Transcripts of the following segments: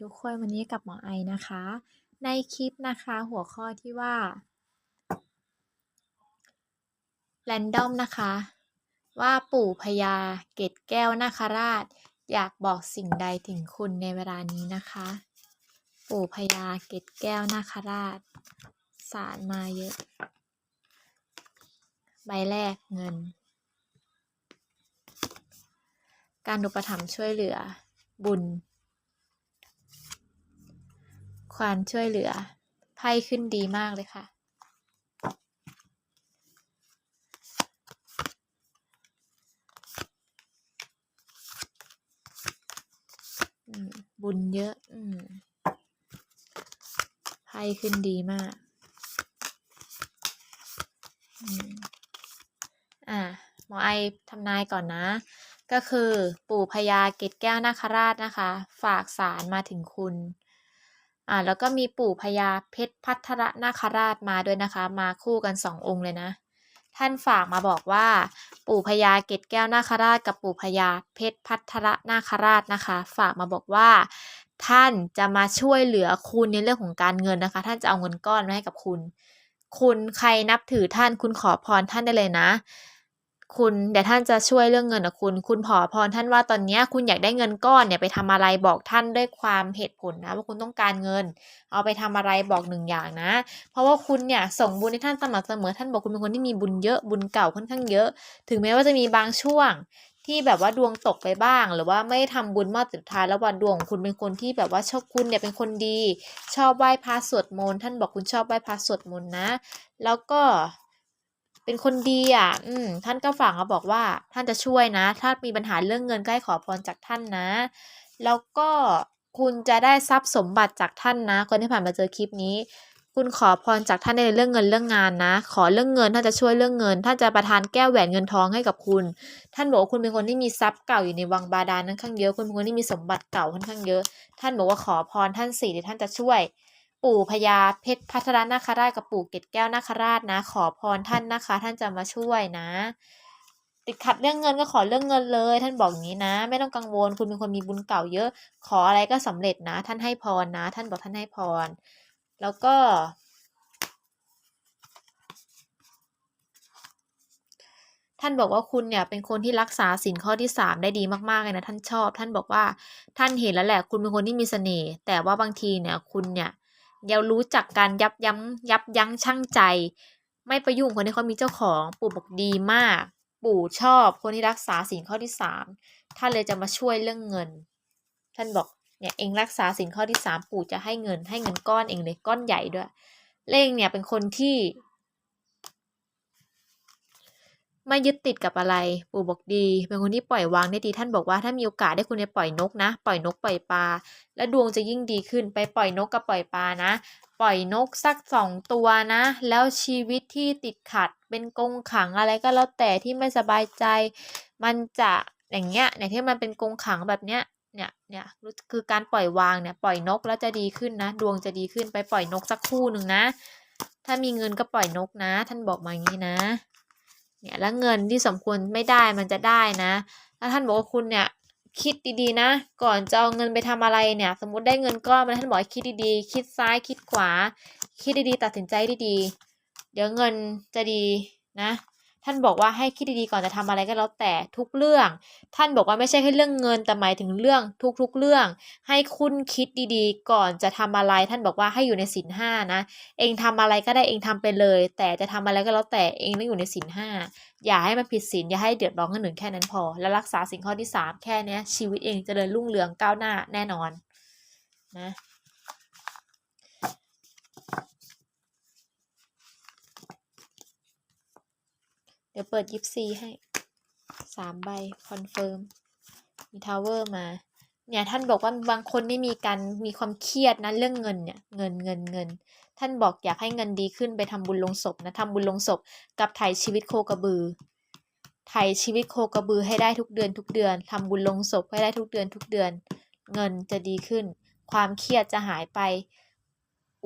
ทุกคนวันนี้กับหมอไอนะคะ ในคลิปนะคะหัวข้อที่ว่าแรนดอมนะคะ ว่าปู่พญาเกตแก้วนาคราช อยากบอกสิ่งใดถึงคุณในเวลานี้นะคะ ปู่พญาเกตแก้วนาคราช สารมาเยอะ ใบแรกเงิน การอุปถัมภ์ช่วยเหลือบุญ ความช่วยเหลือ ไพ่ขึ้นดีมากเลยค่ะ บุญเยอะอืไพ่ขึ้นดีมากอ่าหมอไอทำนายก่อนนะ ก็คือปู่พญาเกตแก้วนาคราชนะคะ ฝากสารมาถึงคุณ อ่าแล้วก็มีปู่พญาเพชรพัทรนาคราชมาด้วยนะคะ มาคู่กันสององค์เลยนะ ท่านฝากมาบอกว่า ปู่พญาเกตแก้วนาคราชกับปู่พญาเพชรพัทรนาคราชนะคะ ฝากมาบอกว่า ท่านจะมาช่วยเหลือคุณในเรื่องของการเงินนะคะ ท่านจะเอาเงินก้อนมาให้กับคุณ คุณใครนับถือท่านคุณขอพรท่านได้เลยนะ คุณเดี๋ยวท่านจะช่วยเรื่องเงินกับคุณ คุณขอพรท่านว่าตอนนี้คุณอยากได้เงินก้อนเนี่ยไปทำอะไรบอกท่านด้วยความเหตุผลนะ ว่าคุณต้องการเงิน เอาไปทำอะไรบอกหนึ่งอย่างนะ เพราะว่าคุณเนี่ยส่งบุญให้ท่านสม่ำเสมอท่านบอกคุณเป็นคนที่มีบุญเยอะบุญเก่าค่อนข้างเยอะ ถึงแม้ว่าจะมีบางช่วงที่แบบว่าดวงตกไปบ้าง หรือว่าไม่ได้ทำบุญมากสุดท้ายแล้ววันดวงของคุณเป็นคนที่แบบว่าชอบคุณเนี่ยเป็นคนดี ชอบไหว้พระสวดมนต์ท่านบอกคุณชอบไหว้พระสวดมนต์นะ แล้วก็ เป็นคนดีอะ อืม ท่านก็ฝากมาบอกว่า ท่านจะช่วยนะ ถ้ามีปัญหาเรื่องเงินก็ให้ขอพรจากท่านนะ แล้วก็คุณจะได้ทรัพย์สมบัติจากท่านนะ คนที่ผ่านมาเจอคลิปนี้ คุณขอพรจากท่านในเรื่องเงินเรื่องงานนะ ขอเรื่องเงินท่านจะช่วยเรื่องเงิน ท่านจะประทานแก้วแหวนเงินทองให้กับคุณ ท่านบอกว่าคุณเป็นคนที่มีทรัพย์เก่าอยู่ในวังบาดาลค่อนข้างเยอะ คุณเป็นคนที่มีสมบัติเก่าค่อนข้างเยอะ ท่านบอกว่าขอพรท่านสี่เดี๋ยวท่านจะช่วย ปู่พญาเพชรพัทรนาคราชกับปู่เกตแก้วนาคราชนะ ขอพรท่านนะคะ ท่านจะมาช่วยนะ ติดขัดเรื่องเงินก็ขอเรื่องเงินเลย ท่านบอกอย่างนี้นะ ไม่ต้องกังวลคุณเป็นคนมีบุญเก่าเยอะ ขออะไรก็สำเร็จนะ ท่านให้พรนะ ท่านบอกท่านให้พร แล้วก็ท่านบอกว่าคุณเนี่ยเป็นคนที่รักษาสินข้อที่สามได้ดีมากๆเลยนะท่านชอบ ท่านบอกว่าท่านเห็นแล้วแหละ คุณเป็นคนที่มีเสน่ห์แต่ว่าบางทีเนี่ยคุณเนี่ย ยังรู้จักการยับยั้งยับยั้งชั่งใจ ไม่ประยุ่งคนที่เขามีเจ้าของ ปู่บอกดีมาก ปู่ชอบคนที่รักษาสินข้อที่สามท่านเลยจะมาช่วยเรื่องเงิน ท่านบอกเนี่ยเองรักษาสินข้อที่สามปู่จะให้เงินให้เงินก้อนเองเลยก้อนใหญ่ด้วย เลขเนี่ยเป็นคนที่ ไม่ยึดติดกับอะไร ปู่บอกดี เป็นคนที่ปล่อยวางได้ดีท่านบอกว่าถ้ามีโอกาสได้คุณจะปล่อยนกนะ ปล่อยนกปล่อยปลาและดวงจะยิ่งดีขึ้นไปปล่อยนกกับปล่อยปลานะ ปล่อยนกสักสองตัวนะ แล้วชีวิตที่ติดขัดเป็นกงขังอะไรก็แล้วแต่ที่ไม่สบายใจ มันจะอย่างเงี้ยเนี่ยที่มันเป็นกงขังแบบเนี้ยเนี่ยเนี่ยคือการปล่อยวางเนี่ยปล่อยนกแล้วจะดีขึ้นนะ ดวงจะดีขึ้นไปปล่อยนกสักคู่หนึ่งนะ ถ้ามีเงินก็ปล่อยนกนะ ท่านบอกมาอย่างนี้นะ เนี่ยแล้วเงินที่สมควรไม่ได้มันจะได้นะแล้วท่านบอกว่าคุณเนี่ยคิดดีๆนะ ก่อนจะเอาเงินไปทำอะไรเนี่ย สมมติได้เงินก้อนมาท่านบอกให้คิดดีๆ คิดซ้ายคิดขวา คิดดีๆ ตัดสินใจดีๆ เดี๋ยวเงินจะดีนะ ท่านบอกว่าให้คิดดีๆก่อนจะทำอะไรก็แล้วแต่ทุกเรื่อง ท่านบอกว่าไม่ใช่แค่เรื่องเงินแต่หมายถึงเรื่องทุกๆเรื่อง ให้คุณคิดดีๆ ก่อนจะทำอะไร ท่านบอกว่าให้อยู่ในศีลห้านะเองทำอะไรก็ได้เองทำไปเลย แต่จะทำอะไรก็แล้วแต่เองต้องอยู่ในศีลห้าอย่าให้มันผิดศีลอย่าให้เดือดร้อนคนอื่นแค่นั้นพอ แล้วรักษาสิ่งข้อที่สามแค่นี้ชีวิตเองจเจริญรุ่งเรืองก้าวหน้าแน่นอนนะ ดี๋ยวเปิดยิปซีให้สามใบคอนเฟิร์มมีทาวเวอร์มา เนี่ยท่านบอกว่าบางคนนี่มีการมีความเครียดนะเรื่องเงินเนี่ยเงินเงินเงิน ท่านบอกอยากให้เงินดีขึ้นไปทำบุญลงศพนะทำบุญลงศพกับไถ่ชีวิตโคกระบือไถ่ชีวิตโคกระบือให้ได้ทุกเดือนทุกเดือนทำบุญลงศพให้ได้ทุกเดือนทุกเดือน เงินจะดีขึ้น ความเครียดจะหายไป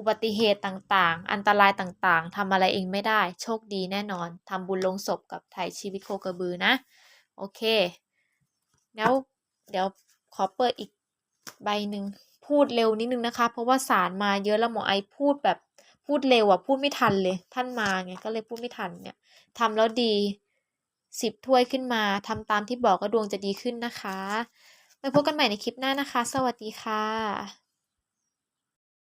อุบัติเหตุต่างๆ อันตรายต่างๆทำอะไรเองไม่ได้ โชคดีแน่นอนทำบุญลงศพกับไถ่ชีวิตโคกระบือนะ โอเค แล้วเดี๋ยวขอเปิดอีกใบหนึ่งพูดเร็วนิดนึงนะคะ เพราะว่าสารมาเยอะแล้วหมอไอพูดแบบพูดเร็วอะพูดไม่ทันเลย ท่านมาไงก็เลยพูดไม่ทันเนี่ยทำแล้วดีสิบถ้วยขึ้นมาทำตามที่บอกก็ดวงจะดีขึ้นนะคะ ไว้พบกันใหม่ในคลิปหน้านะคะ สวัสดีค่ะ